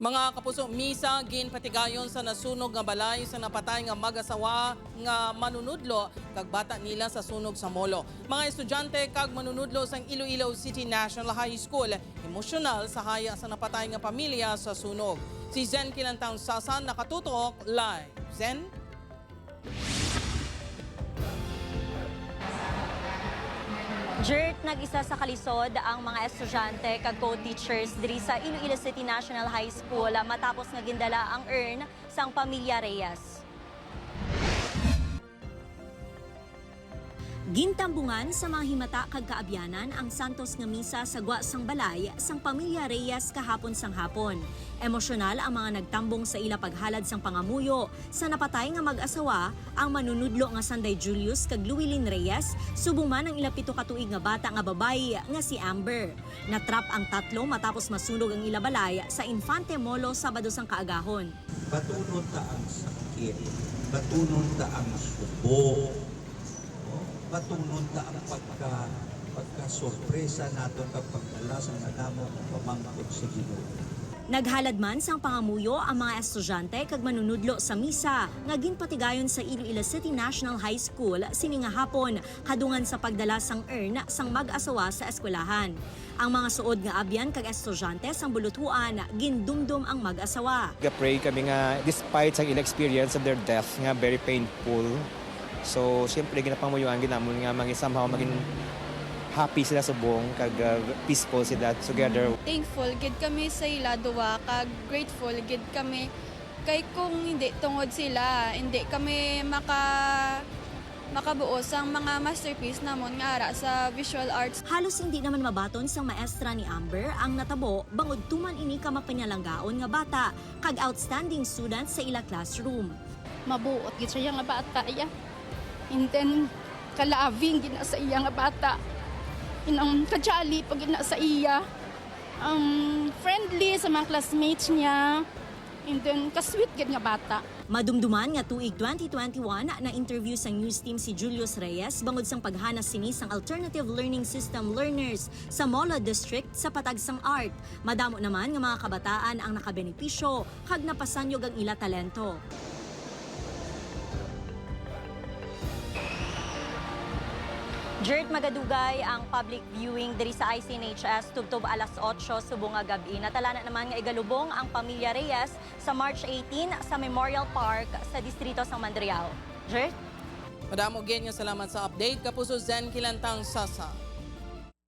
Mga kapuso, misa gin patigayon sa nasunog nga balay sa napatay nga mag-asawa nga manunudlo kag bata nila sa sunog sa molo. Mga estudyante kag manunudlo sang Iloilo City National High School emosyonal sa haya sa napatay nga pamilya sa sunog. Si Zen Kilantang Sasan nakatutok live. Zen? Jert nag-isa sa kalisod ang mga estudyante kag co-teachers diri sa Iloilo City National High School ah, matapos nga gindala ang urn sang pamilya Reyes. Gintambungan sa mga himata kag kaabyanan ang Santos nga misa sa gwa sang balay sang pamilya Reyes kahapon sang hapon. Emosyonal ang mga nagtambong sa ila paghalad sang pangamuyo sa napatay nga mag-asawa ang manunudlo nga Sanday Julius kag Luwilin Reyes subong man ang ila pito ka tuig nga bata nga babayi nga si Amber. Natrap ang tatlo matapos masunog ang ila balay sa Infante Molo Sabado sang kaagahon. Batunon ta ang sakit. Batunon ta ang subo. Batunon ta ang pagka pagka sorpresa nato kapag dala sa nadamo ng pamangkot sa Ginoo. Naghalad man sang pangamuyo ang mga estudyante kag manunudlo sa misa nga ginpatigayon sa Iloilo City National High School sini nga hapon kadungan sa pagdala sang urn sang mag-asawa sa eskwelahan. Ang mga suod nga abyan kag estudyante sang bulutuan gindumdum ang mag-asawa. Ga-pray kami nga despite sa ilang experience of their death nga very painful. So, siyempre ginapamuyuan ginamon nga maging somehow maging happy sila sa buong kag uh, peaceful sila together. thankful gid kami sa ila duwa kag grateful gid kami kay kung hindi tungod sila hindi kami maka makabuo sang mga masterpiece namon nga ara sa visual arts Halos hindi naman mabaton sang maestra ni Amber ang natabo bangod tuman ini ka mapanyalanggaon nga bata kag outstanding student sa ila classroom. mabuot gid siya nga bata ya. And then kalabing gina sa iya nga bata. Inang kajali pag gina sa iya. Um, friendly sa mga classmates niya. And then kasweet gid nga bata. Madumduman nga tuig 2021 na interview sa news team si Julius Reyes bangod sang paghanas sini sang Alternative Learning System learners sa Mola District sa Patagsang Art. Madamo naman nga mga kabataan ang nakabenepisyo kag napasanyog ang ila talento. Jert magadugay ang public viewing diri sa ICNHS tubtob alas 8 subong nga gabi. Natalana naman nga igalubong ang pamilya Reyes sa March 18 sa Memorial Park sa distrito sang Mandriao. Jert? Madamo gen nga salamat sa update kapuso Zen Kilantang Sasa.